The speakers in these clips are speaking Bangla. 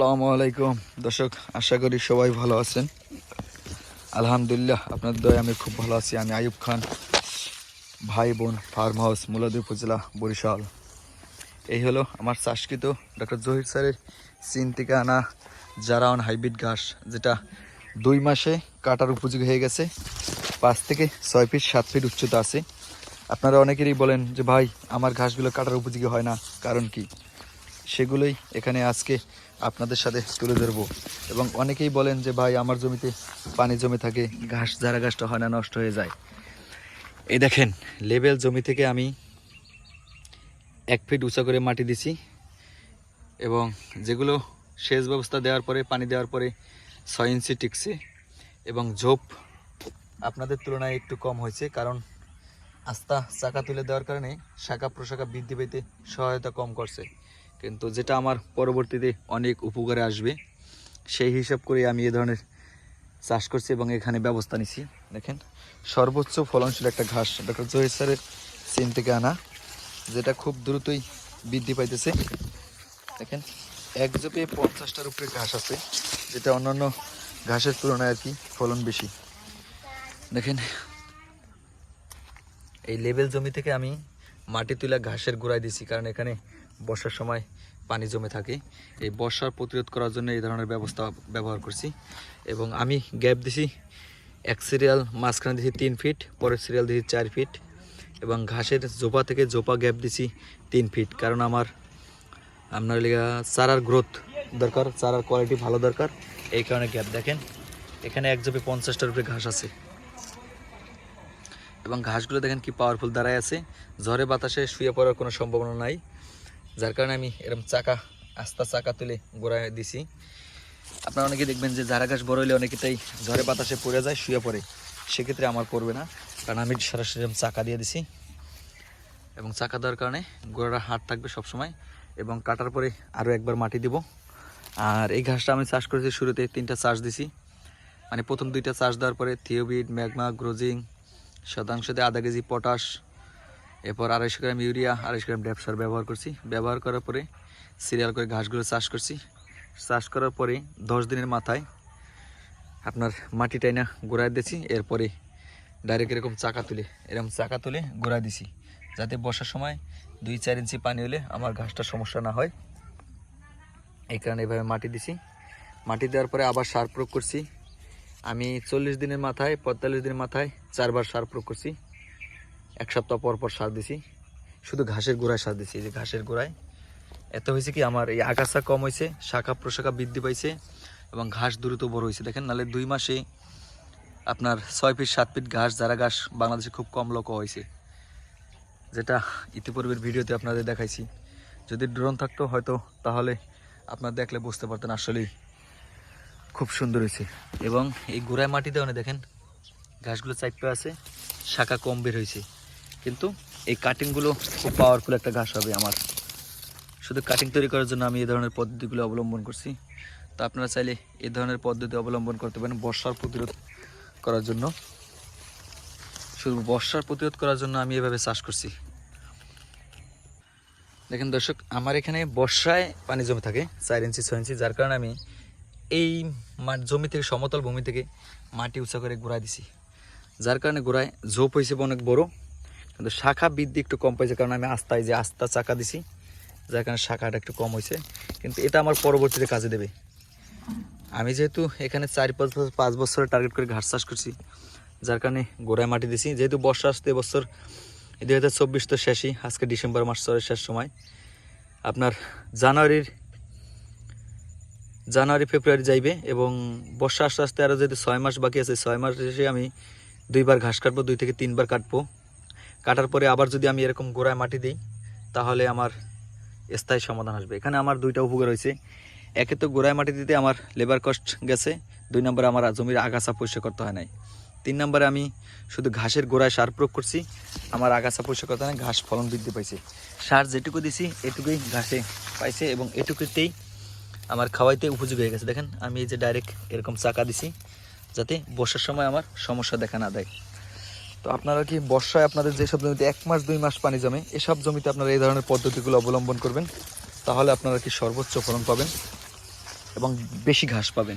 আসসালামু আলাইকুম। দর্শক, আশা করি সবাই ভালো আছেন। আলহামদুলিল্লাহ আপনার দয় আমি খুব ভালো আছি। আমি আয়ুব খান ভাই বোন ফার্ম হাউস মুলাদি উপজেলা, বরিশাল। এই হলো আমার চাষকৃত ডক্টর জহির স্যারের চীন আনা জারাউন হাইব্রিড ঘাস, যেটা দুই মাসে কাটার উপযোগী হয়ে গেছে। পাঁচ থেকে ছয় ফিট, সাত ফিট উচ্চতা আছে। আপনারা অনেকেরই বলেন যে, ভাই, আমার ঘাসগুলো কাটার উপযোগী হয় না। কারণ কি? সেগুলোই এখানে আজকে আপনাদের সাথে তুলে ধরবো। এবং অনেকেই বলেন যে, ভাই, আমার জমিতে পানি জমে থাকে, ঘাস, যারা ঘাসটা হয় না, নষ্ট হয়ে যায়। এই দেখেন, লেবেল জমি থেকে আমি এক ফিট উঁচা করে মাটি দিছি এবং যেগুলো সেচ ব্যবস্থা দেওয়ার পরে, পানি দেওয়ার পরে ছয় ইঞ্চি টিকছে এবং ঝোপ আপনাদের তুলনায় একটু কম হয়েছে কারণ আস্তা চাকা তুলে দেওয়ার কারণে শাখা প্রশাখা বৃদ্ধি পেতে সহায়তা কম করছে। কিন্তু যেটা আমার পরবর্তীতে অনেক উপকারে আসবে, সেই হিসাব করে আমি এ ধরনের চাষ করছি এবং এখানে ব্যবস্থা নিছি। দেখেন, সর্বোচ্চ ফলনশীল একটা ঘাস ডক্টর জহির স্যারের চীন থেকে আনা, যেটা খুব দ্রুতই বৃদ্ধি পাইতেছে। দেখেন, এক জপে পঞ্চাশটার উপরে ঘাস আছে, যেটা অন্যান্য ঘাসের তুলনায় আর কি ফলন বেশি। দেখেন, এই লেবেল জমি থেকে আমি মাটি তুলে ঘাসের গোড়ায় দিছি, কারণ এখানে বর্ষার সময় পানি জমে থাকে। এই বর্ষার প্রতিরোধ করার জন্য এই ধরনের ব্যবস্থা ব্যবহার করছি। এবং আমি গ্যাপ দিছি, এক সিরিয়াল মাঝখানে দিছি তিন ফিট, পরের সিরিয়াল দিছি চার ফিট এবং ঘাসের জোপা থেকে জোপা গ্যাপ দিছি তিন ফিট। কারণ আমার, আপনার লিগা চারার গ্রোথ দরকার, চারার কোয়ালিটি ভালো দরকার। এই কারণে গ্যাপ, দেখেন, এখানে এক জপে পঞ্চাশটার উপরে ঘাস আছে। এবং ঘাসগুলো দেখেন কি পাওয়ারফুল দাঁড়ায় আছে। ঝড়ে বাতাসে শুয়ে পড়ার কোনো সম্ভাবনা নাই। যার কারণে আমি এরকম চাকা, আস্তা চাকা তুলে গোড়ায় দিছি। আপনারা অনেকে দেখবেন যে ঝাড়া ঘাস বড় হলে অনেকেটাই ঝড়ে বাতাসে পড়ে যায়, শুয়ে পড়ে। সেক্ষেত্রে আমার করবে না, কারণ আমি সরাসরি চাকা দিয়ে দিছি। এবং চাকা দেওয়ার কারণে গোড়াটা হাট থাকবে সবসময়, এবং কাটার পরে আরও একবার মাটি দিব। আর এই ঘাসটা আমি চাষ করেছি শুরুতে তিনটা চাষ দিছি। মানে প্রথম দুইটা চাষ দেওয়ার পরে থিওবিড ম্যাগমা, গ্রোজিং শতাংশতে আধা কেজি পটাশ এরপর আড়াইশো গ্রাম ইউরিয়া, আড়াইশো গ্রাম ড্যাপসার ব্যবহার করছি। ব্যবহার করার পরে সিরিয়াল করে ঘাসগুলো চাষ করছি। চাষ করার পরে দশ দিনের মাথায় আপনার মাটি টাইনা গোড়ায় দিয়েছি। এরপরে ডাইরেক্ট এরকম চাকা তুলে, এরকম চাকা তুলে গোড়ায় দিছি। যাতে বর্ষার সময় দুই চার ইঞ্চি পানি হলে আমার ঘাসটা সমস্যা না হয়। এই কারণে এভাবে মাটি দিছি। মাটি দেওয়ার পরে আবার সার প্রয়োগ করছি। আমি চল্লিশ দিনের মাথায়, পঁয়তাল্লিশ দিনের মাথায় চারবার সার প্রয়োগ করছি। এক সপ্তাহ পর পর সার দিছি। শুধু ঘাসের গোড়ায় সার দিছি, এই যে ঘাসের গোড়ায়। এত হয়েছে কি, আমার এই আগাছা কম হয়েছে, শাখা প্রশাখা বৃদ্ধি পাইছে এবং ঘাস দ্রুত বড় হয়েছে। দেখেন, নাহলে দুই মাসে আপনার ছয় ফিট, সাত ফিট ঘাস, যারা ঘাস বাংলাদেশে খুব কম লোক হয়েছে। যেটা ইতিপূর্বের ভিডিওতে আপনাদের দেখাইছি। যদি ড্রোন থাকতো হয়তো, তাহলে আপনার দেখলে বুঝতে পারতেন আসলেই খুব সুন্দর হয়েছে। এবং এই গোড়ায় মাটি দেওয়া দেখেন, ঘাসগুলো চাইপে আছে শাখা কম বের হয়েছে। কিন্তু এই কাটিংগুলো খুব পাওয়ারফুল একটা ঘাস হবে আমার। শুধু কাটিং তৈরি করার জন্য আমি এই ধরনের পদ্ধতিগুলো অবলম্বন করছি। তো আপনারা চাইলে এই ধরনের পদ্ধতি অবলম্বন করতে পারেন বর্ষার প্রতিরোধ করার জন্য। শুধু বর্ষার প্রতিরোধ করার জন্য আমি এভাবে চাষ করছি। দেখেন দর্শক, আমার এখানে বর্ষায় পানি জমে থাকে, চার ইঞ্চি, ছয় ইঞ্চি, যার কারণে আমি এই জমি থেকে সমতল ভূমি থেকে মাটি উঁচা করে গোড়ায় দিছি। যার কারণে গোড়ায় ঝোপ হয়েছে অনেক বড়। কিন্তু শাখা বৃদ্ধি একটু কম পাইছে কারণ আমি আস্তায় যে আস্তা চাকা দিছি, যার কারণে শাখাটা একটু কম হয়েছে। কিন্তু এটা আমার পরবর্তীতে কাজে দেবে। আমি যেহেতু এখানে চার পাঁচ বছর, পাঁচ বছরের টার্গেট করে ঘাস চাষ করছি, যার কারণে গোড়ায় মাটি দিছি। যেহেতু বর্ষা আসতে এবছর দুই হাজার চব্বিশ তো শেষই, আজকে ডিসেম্বর মাস চলে শেষ সময়। আপনার জানুয়ারির, জানুয়ারি, ফেব্রুয়ারি যাইবে এবং বর্ষা আস্তে আস্তে আরও যেহেতু ছয় মাস বাকি আছে, ছয় মাস শেষে আমি দুইবার ঘাস কাটবো, দুই থেকে তিনবার কাটবো। কাটার পরে আবার যদি আমি এরকম গোড়ায় মাটি দিই, তাহলে আমার স্থায়ী সমাধান আসবে। এখানে আমার দুইটা উপকার হয়েছে। একে তো গোড়ায় মাটি দিতে আমার লেবার কস্ট গেছে, দুই নম্বরে আমার জমির আগাছা পরিষ্কার করতে হয় নাই। তিন নম্বরে আমি শুধু ঘাসের গোড়ায় সার প্রয়োগ করছি, আমার আগাছা পরিষ্কার করতে হয় ঘাস ফলন বৃদ্ধি পাইছে। সার যেটুকু দিছি, এটুকুই ঘাসে পাইছে এবং এটুকুতেই আমার খাওয়াইতে উপযোগী হয়ে গেছে। দেখেন, আমি এই যে ডাইরেক্ট এরকম চাকা দিছি, যাতে বর্ষার সময় আমার সমস্যা দেখা না দেয়। তো আপনারা কি বর্ষায় আপনাদের যেসব জমিতে এক মাস, দুই মাস পানি জমে, এসব জমিতে আপনারা এই ধরনের পদ্ধতিগুলো অবলম্বন করবেন? তাহলে আপনারা কি সর্বোচ্চ ফলন পাবেন এবং বেশি ঘাস পাবেন?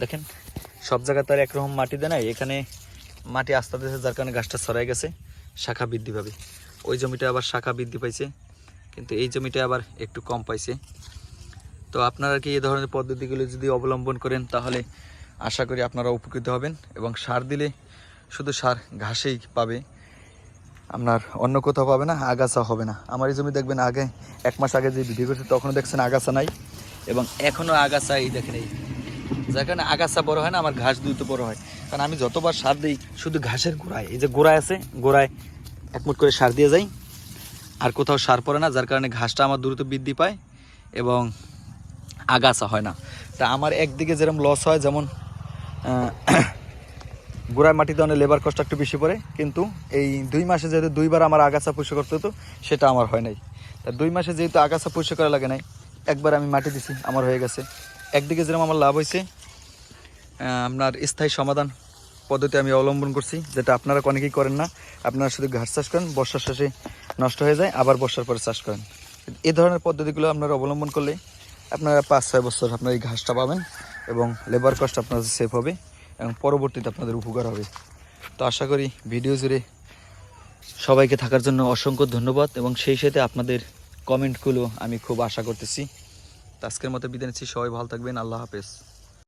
দেখেন, সব জায়গায় তার একরকম মাটি দেয় না এখানে মাটি আস্তে আস্তে যার কারণে গাছটা ছড়াই গেছে, শাখা বৃদ্ধি পাবে। ওই জমিটা আবার শাখা বৃদ্ধি পাইছে, কিন্তু এই জমিটা আবার একটু কম পাইছে। তো আপনারা কি এই ধরনের পদ্ধতিগুলো যদি অবলম্বন করেন, তাহলে আশা করি আপনারা উপকৃত হবেন এবং সার দিলে শুধু সার ঘাসেই পাবে, আপনার অন্য কোথাও পাবে না, আগাছা হবে না। আমার এই জমি দেখবেন আগে, এক মাস আগে যে ভিডিও করছে, তখনও দেখছেন আগাছা নাই, এবং এখনও আগাছা এই দেখেন এই। যার কারণে আগাছা বড় হয় না, আমার ঘাস দ্রুত বড় হয়। কারণ আমি যতবার সার দিই, শুধু ঘাসের গোড়ায়, এই যে গোড়ায় আছে, গোড়ায় একমুট করে সার দিয়ে যাই, আর কোথাও সার পড়ে না, যার কারণে ঘাসটা আমার দ্রুত বৃদ্ধি পায়, এবং আগাছা হয় না। তা আমার একদিকে যেরকম লস হয়, যেমন গোড়ায় মাটিতে অনেক লেবার কষ্ট একটু বেশি পড়ে, কিন্তু এই দুই মাসে যেহেতু দুইবার আমার আগাছা পরিষ্কার করতে হতো, সেটা আমার হয় নাই। তা দুই মাসে যেহেতু আগাছা পরিষ্কার করা লাগে নাই, একবার আমি মাটি দিছি, আমার হয়ে গেছে। একদিকে যেরকম আমার লাভ হয়েছে আপনার স্থায়ী সমাধান পদ্ধতি আমি অবলম্বন করছি, যেটা আপনারা অনেকেই করেন না। আপনারা শুধু ঘাস চাষ করেন, বর্ষার শেষে নষ্ট হয়ে যায়, আবার বর্ষার পরে চাষ করেন। এ ধরনের পদ্ধতিগুলো আপনারা অবলম্বন করলে আপনারা পাঁচ ছয় বছর আপনার এই ঘাসটা পাবেন এবং লেবার কস্ট আপনার সেভ হবে। এবং পরবর্তীতে আপনাদের উপকার হবে। তো আশা করি ভিডিও জুড়ে সবাইকে থাকার জন্য অসংখ্য ধন্যবাদ এবং সেই সাথে আপনাদের কমেন্টগুলো আমি খুব আশা করতেছি। আজকের মতো বিদায় নিচ্ছি। সবাই ভালো থাকবেন। আল্লাহ হাফেজ।